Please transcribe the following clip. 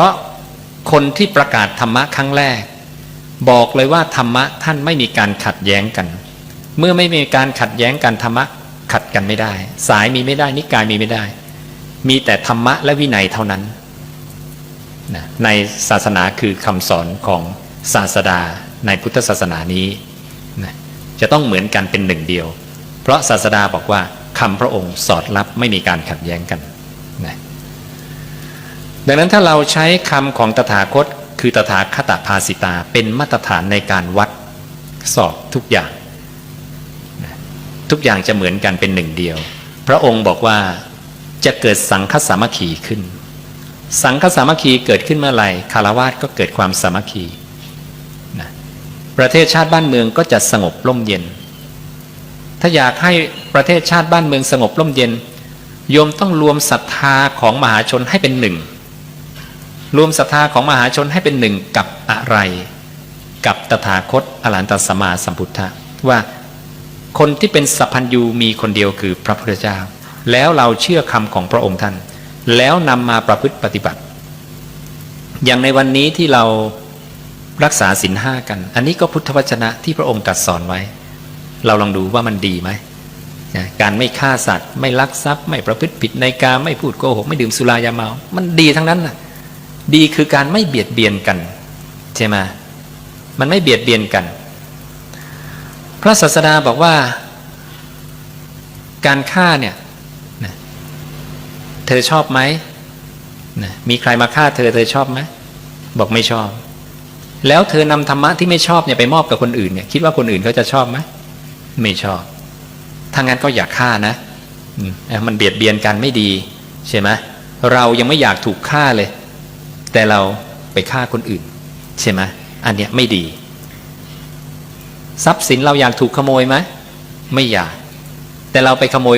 ราะคนที่ประกาศธรรมะครั้งแรก บอกเลยว่าธรรมะท่านไม่มีการขัดแย้งกัน เมื่อไม่มีการขัดแย้งกันธรรมะขัดกันไม่ได้ สายมีไม่ได้ นิกายมีไม่ได้ มีแต่ธรรมะและวินัยเท่านั้นนะในศาสนาคือคำสอนของศาสดาในพุทธศาสนานี้นะจะต้องเหมือนกันเป็นหนึ่งเดียว เพราะศาสดาบอกว่าคำพระองค์สอดรับไม่มีการขัดแย้งกัน ดังนั้นถ้าเราใช้คำของตถาคต คือตถาคตภาสิตา เป็นมาตรฐานในการวัดสอบทุกอย่าง ทุกอย่างจะเหมือนกันเป็นหนึ่งเดียว พระองค์บอกว่าจะเกิดสังคสามัคคีขึ้น สังคสามัคคีเกิดขึ้นเมื่อไหร่คารวาสก็เกิดความสามัคคีนะประเทศชาติบ้านเมืองก็จะสงบร่มเย็น ถ้าอยากให้ประเทศชาติบ้านเมืองสงบร่มเย็นโยมต้องรวมศรัทธาของมหาชนให้เป็นหนึ่ง รวมศรัทธาของมหาชนให้เป็นหนึ่งกับอะไร กับตถาคตอรหันตสัมมาสัมพุทธะว่าคนที่เป็นสัพพัญญูมีคนเดียวคือพระพุทธเจ้า แล้วเราเชื่อคำของพระองค์ท่าน แล้วนำมาประพฤติปฏิบัติ อย่างในวันนี้ที่เรารักษาศีลห้ากัน อันนี้ก็พุทธวจนะที่พระองค์ตรัสสอนไว้ เราลองดูว่ามันดีไหมนะการไม่ฆ่าสัตว์ ไม่ลักทรัพย์ ไม่ประพฤติผิดในการไม่พูดโกหกไม่ดื่มสุรายาเมา มันดีทั้งนั้นน่ะ ดีคือการไม่เบียดเบียนกันใช่ไหมมันไม่เบียดเบียนกัน พระศาสดาบอกว่า การฆ่าเนี่ยเธอชอบไหมมีใครมาฆ่าเธอเธอชอบไหมบอกไม่ชอบ แล้วเธอนำธรรมะที่ไม่ชอบเนี่ยไปมอบกับคนอื่นเนี่ยคิดว่าคนอื่นเขาจะชอบไหมไม่ชอบถ้างั้นก็อย่าฆ่านะมันเบียดเบียนกันไม่ดีใช่ไหมเรายังไม่อยากถูกฆ่าเลย แต่เราไปฆ่าคนอื่น ใช่ไหมอันเนี้ยไม่ดี ทรัพย์สินเราอยากถูกขโมยไหมไม่อยาก แต่เราไปขโมย